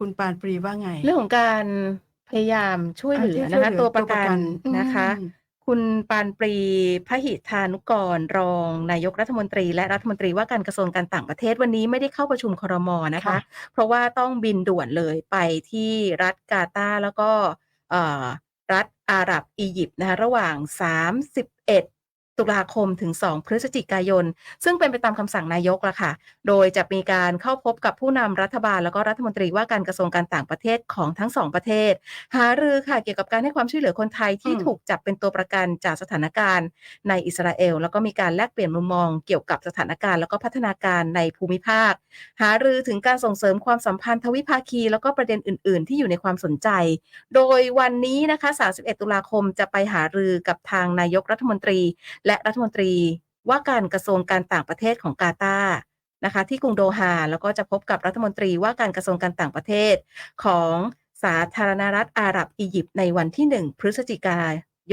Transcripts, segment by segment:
คุณปานปรีว่าไง?เรื่องของการพยายามช่วยอาเหลืที่อช่นะวยคะเหลือตัวปตัระวปกัระกันนนะคะอืมคุณปานปรีพหิทธานุกร รองนายกรัฐมนตรี และรัฐมนตรีว่าการกระทรวงการต่างประเทศวันนี้ไม่ได้เข้าประชุมครม.นะค่คะะเพราะว่าต้องบินด่วนเลยไปที่รัฐกาตาร์แล้วก็เอ่อรัฐอาหรับอียิปต์นะคะระหว่าง 31 ตุลาคมถึง 2 พฤศจิกายน ซึ่งเป็นไปตามคำสั่งนายกล่ะค่ะ โดยจะมีการเข้าพบกับผู้นำรัฐบาลแล้วก็รัฐมนตรีว่าการกระทรวงการต่างประเทศของทั้ง2ประเทศ หารือค่ะเกี่ยวกับการให้ความช่วยเหลือคนไทยที่อืมถูกจับเป็นตัวประกันจากสถานการณ์ ในอิสราเอล แล้วก็มีการแลกเปลี่ยนมุมมอง เกี่ยวกับสถานการณ์แล้วก็พัฒนาการในภูมิภาค หารือถึงการส่งเสริมความสัมพันธ์ทวิภาคี แล้วก็ประเด็นอื่น ๆ ที่อยู่ในความสนใจ โดยวันนี้นะคะ 31 ตุลาคมจะไปหารือกับทางนายกรัฐมนตรีและรัฐมนตรีว่าการกระทรวงการต่างประเทศของกาตาร์นะคะที่กรุงโดฮาแล้วก็จะพบกับรัฐมนตรีว่าการกระทรวงการต่างประเทศ ของสาธารณรัฐอาหรับอียิปต์ในวันที่ 1 พฤศจิกา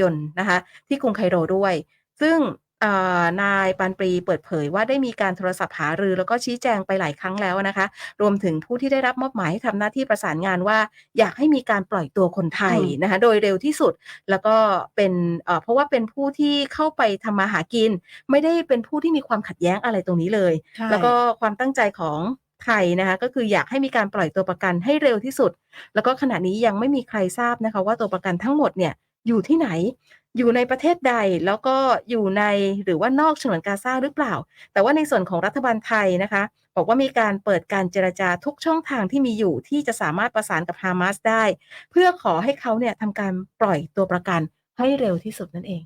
ยนนะคะที่กรุงไคโรด้วย ซึ่ง เอ่อนายปานปรีเปิดเผยว่าได้มีการโทรศัพท์หารือ แล้วก็ชี้แจงไปหลายครั้งแล้วนะคะ รวมถึงผู้ที่ได้รับมอบหมายให้ทำหน้าที่ประสานงานว่า อยากให้มีการปล่อยตัวคนไทยอืมนะคะโดยเร็วที่สุดแล้วก็เป็นเอ่อเพราะว่าเป็นผู้ที่เข้าไปทำมาหากิน ไม่ได้เป็นผู้ที่มีความขัดแย้งอะไรตรงนี้เลย ใช่แล้วก็ความตั้งใจของไทยนะคะก็คืออยากให้มีการปล่อยตัวประกันให้เร็วที่สุด แล้วก็ขณะนี้ยังไม่มีใครทราบนะคะ ว่าตัวประกันทั้งหมดเนี่ยอยู่ที่ไหน อยู่ในประเทศใดแล้วก็อยู่ในหรือว่านอกฉนวนกาซาหรือเปล่า แต่ว่าในส่วนของรัฐบาลไทยนะคะ บอกว่ามีการเปิดการเจรจาทุกช่องทางที่มีอยู่ที่จะสามารถประสานกับฮามาสได้ เพื่อขอให้เขาเนี่ยทำการปล่อยตัวประกันให้เร็วที่สุดนั่นเอง